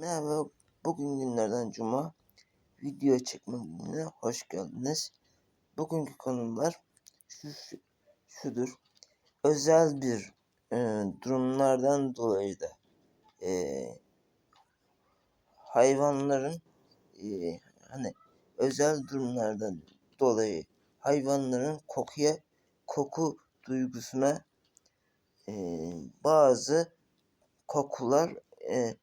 Merhaba, bugün günlerden cuma. Video çekme gününe hoş geldiniz. Bugünkü konular şu, şu şudur. Özel bir e, durumlardan dolayı da e, hayvanların e, hani özel durumlardan dolayı hayvanların kokuya koku duygusuna e, bazı kokular e,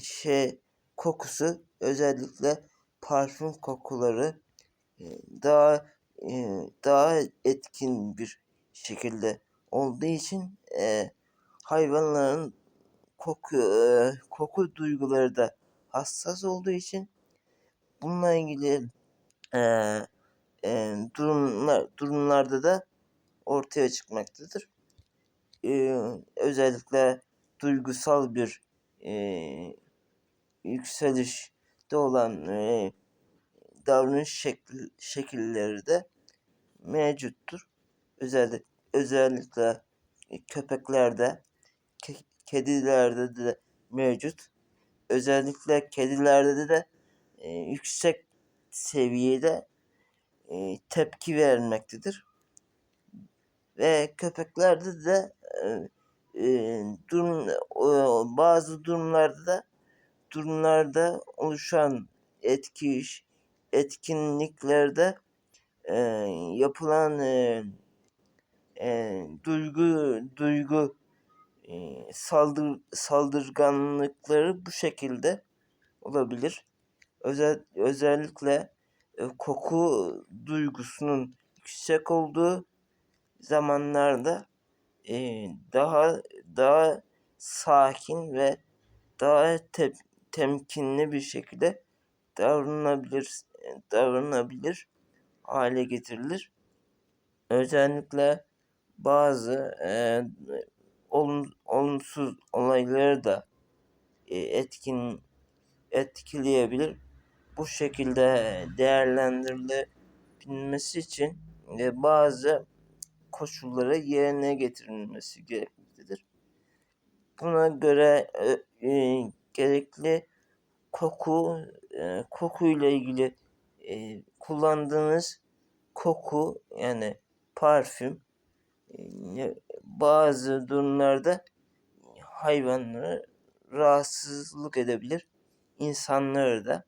şey kokusu özellikle parfüm kokuları daha daha etkin bir şekilde olduğu için e, hayvanların koku e, koku duyguları da hassas olduğu için bununla ilgili e, e, durumlar durumlarda da ortaya çıkmaktadır. E, özellikle duygusal bir e, yükselişte olan e, davranış şekil, şekilleri de mevcuttur. Özellikle, özellikle köpeklerde, ke, kedilerde de mevcut. Özellikle kedilerde de e, yüksek seviyede e, tepki vermektedir. Ve köpeklerde de e, e, durum bazı durumlarda da durumlarda oluşan etki etkinliklerde e, yapılan e, e, duygu duygu e, saldır saldırganlıkları bu şekilde olabilir. Özel özellikle e, koku duygusunun yüksek olduğu zamanlarda e, daha daha sakin ve daha tep temkinli bir şekilde davranabilir davranabilir hale getirilir. Özellikle bazı e, olum, olumsuz olayları da e, etkin etkileyebilir. Bu şekilde değerlendirilebilmesi için e, bazı koşulları yerine getirilmesi gerekmektedir. Buna göre e, e, gerekli koku e, kokuyla ilgili e, kullandığınız koku yani parfüm e, bazı durumlarda hayvanları rahatsızlık edebilir. İnsanları da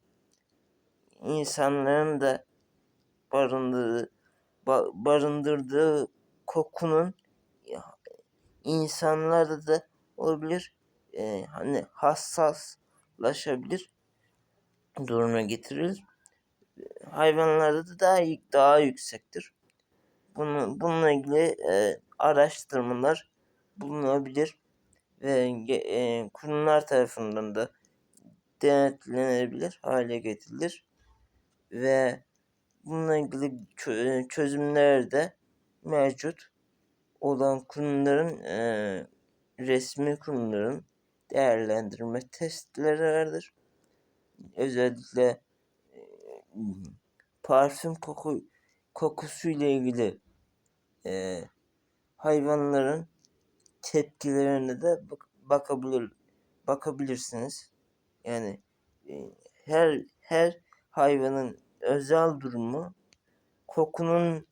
insanların da barındırdığı barındırdığı kokunun insanlarda da olabilir. E, hani hassaslaşabilir duruma getirir. Hayvanlarda da daha daha yüksektir. Bunu, bununla ilgili e, araştırmalar bulunabilir ve e, kurumlar tarafından da denetlenebilir hale getirilir ve bununla ilgili çözümler de mevcut olan kurumların e, resmi kurumların değerlendirme testleri vardır. Özellikle e, parfüm koku kokusuyla ilgili e, hayvanların tepkilerine de bak, bakabilir bakabilirsiniz. Yani e, her her hayvanın özel durumu kokunun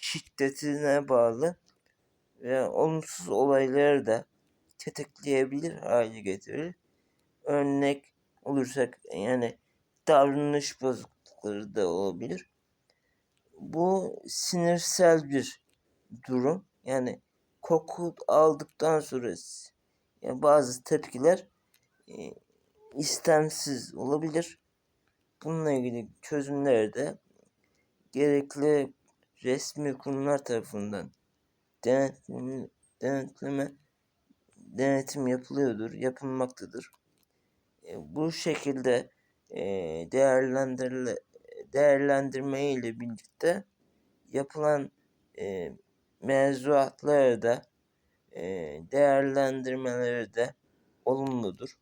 şiddetine bağlı ve olumsuz olayları da tetikleyebilir hale getirir. Örnek olursak yani davranış bozuklukları da olabilir. Bu sinirsel bir durum. Yani koku aldıktan sonra yani bazı tepkiler e, istemsiz olabilir. Bununla ilgili çözümler de gerekli resmi kurumlar tarafından denetim, denetleme denetim yapılıyordur, yapılmaktadır. E, bu şekilde e, değerlendirile değerlendirme ile birlikte yapılan e, mevzuatları da e, değerlendirmeleri de olumludur.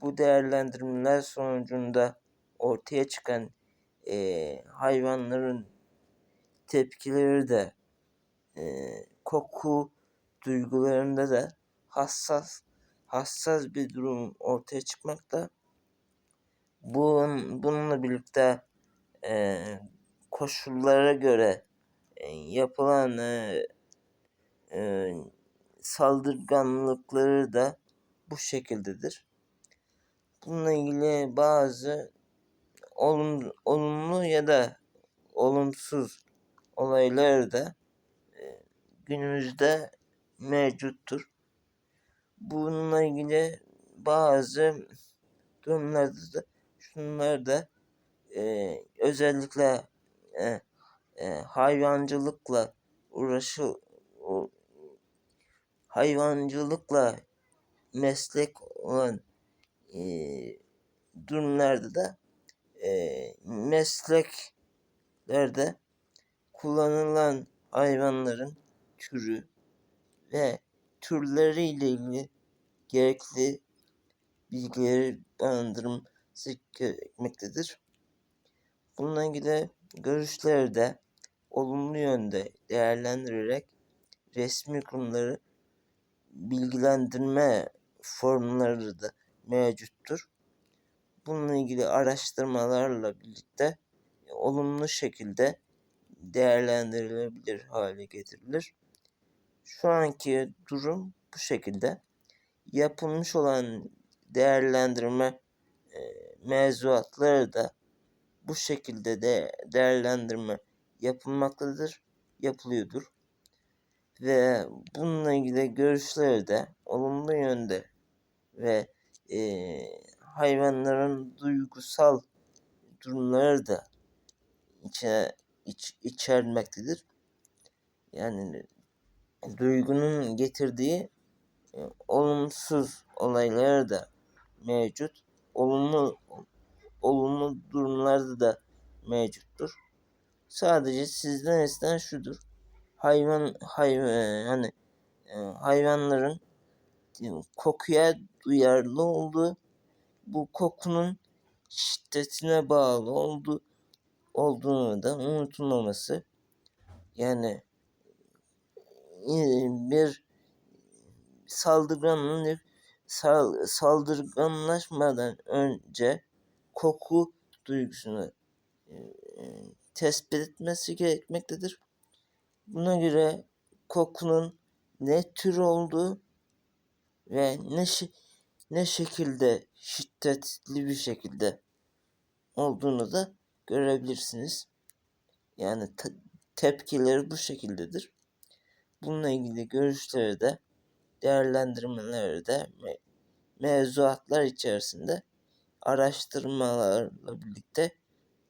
Bu değerlendirmeler sonucunda ortaya çıkan e, hayvanların tepkileri de e, koku duygularında da hassas hassas bir durum ortaya çıkmakta Bun, bununla birlikte e, koşullara göre e, yapılan e, e, saldırganlıkları da bu şekildedir. Bununla ilgili bazı olum, olumlu ya da olumsuz olaylar da e, günümüzde mevcuttur. Bununla ilgili bazı durumlarda da şunlar da e, özellikle e, e, hayvancılıkla uğraşı o, hayvancılıkla meslek olan e, durumlarda da e, mesleklerde kullanılan hayvanların türü ve türleriyle ilgili gerekli bilgileri barındırması gerekmektedir. Bununla ilgili görüşleri de olumlu yönde değerlendirerek resmi kurumları bilgilendirme formları da mevcuttur. Bununla ilgili araştırmalarla birlikte olumlu şekilde değerlendirilebilir hale getirilir. Şu anki durum bu şekilde. Yapılmış olan değerlendirme e, mevzuatları da bu şekilde de değerlendirme yapılmaktadır, yapılıyordur. Ve bununla ilgili görüşleri de olumlu yönde ve e, hayvanların duygusal durumları da içine iç, içermektedir. Yani duygunun getirdiği e, olumsuz olaylar da mevcut. Olumlu olumlu durumlarda da mevcuttur. Sadece sizden istenen şudur. Hayvan hayvan hani e, hayvanların kokuya duyarlı olduğu, bu kokunun şiddetine bağlı olduğu olduğunu da unutulmaması. Yani bir saldırganın saldırganlaşmadan önce koku duygusunu e, tespit etmesi gerekmektedir. Buna göre kokunun ne tür olduğu ve ne ne şekilde şiddetli bir şekilde olduğunu da görebilirsiniz. Yani te tepkileri bu şekildedir. Bununla ilgili görüşleri de değerlendirmeleri de me mevzuatlar içerisinde araştırmalarla birlikte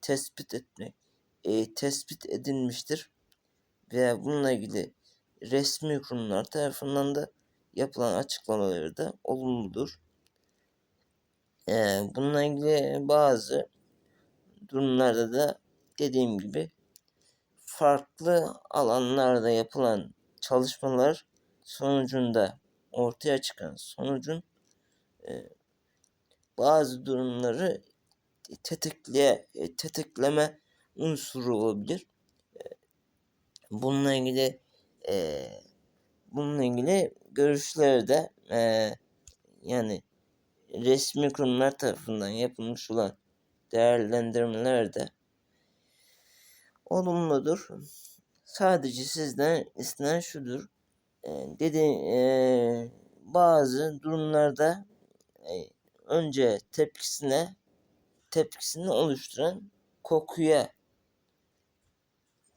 tespit etmek e, tespit edilmiştir ve bununla ilgili resmi kurumlar tarafından da yapılan açıklamaları da olumludur. Ee, bununla ilgili bazı durumlarda da dediğim gibi farklı alanlarda yapılan çalışmalar sonucunda ortaya çıkan sonucun e, bazı durumları tetikle, e, tetikleme unsuru olabilir. E, bununla ilgili e, bununla ilgili görüşleri de e, yani resmi kurumlar tarafından yapılmış olan değerlendirmeler de olumludur. Sadece sizden istenen şudur. E, dedi e, bazı durumlarda e, önce tepkisine tepkisini oluşturan kokuya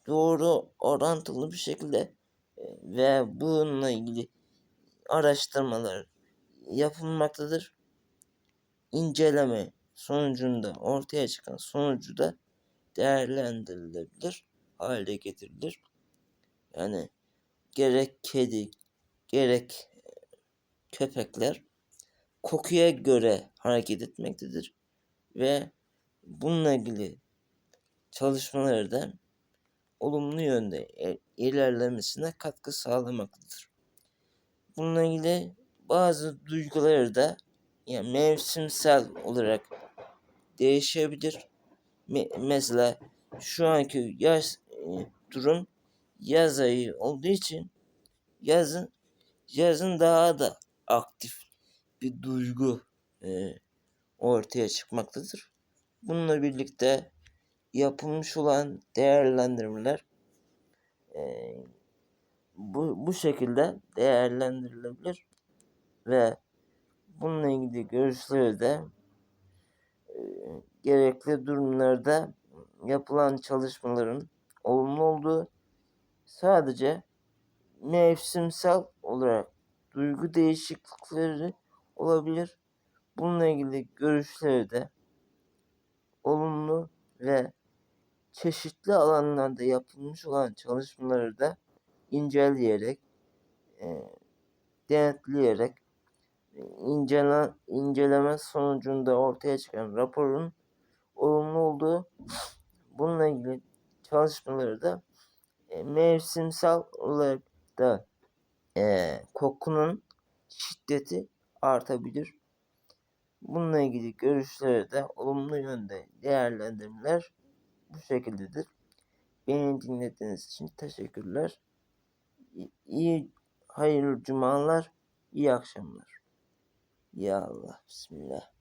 doğru orantılı bir şekilde e, ve bununla ilgili araştırmalar yapılmaktadır. İnceleme sonucunda ortaya çıkan sonucu da değerlendirilebilir hale getirilir. Yani gerek kedi gerek köpekler kokuya göre hareket etmektedir ve bununla ilgili çalışmaları da olumlu yönde ilerlemesine katkı sağlamaktadır. Bununla ilgili bazı duyguları da yani mevsimsel olarak değişebilir. Me mesela şu anki yaz e, durum yaz ayı olduğu için yazın yazın daha da aktif bir duygu e, ortaya çıkmaktadır. bununla birlikte yapılmış olan değerlendirmeler eee, bu, bu şekilde değerlendirilebilir ve bununla ilgili görüşleri de gerekli durumlarda yapılan çalışmaların olumlu olduğu sadece mevsimsel olarak duygu değişiklikleri olabilir. Bununla ilgili görüşleri de olumlu ve çeşitli alanlarda yapılmış olan çalışmaları da inceleyerek, eee, denetleyerek, incele, inceleme sonucunda ortaya çıkan raporun olumlu olduğu, bununla ilgili çalışmaları da eee, mevsimsel olarak da eee, kokunun şiddeti artabilir. Bununla ilgili görüşleri de olumlu yönde değerlendirmeler bu şekildedir. Beni dinlediğiniz için teşekkürler. İyi, hayırlı cumalar, iyi akşamlar. Ya Allah, Bismillah.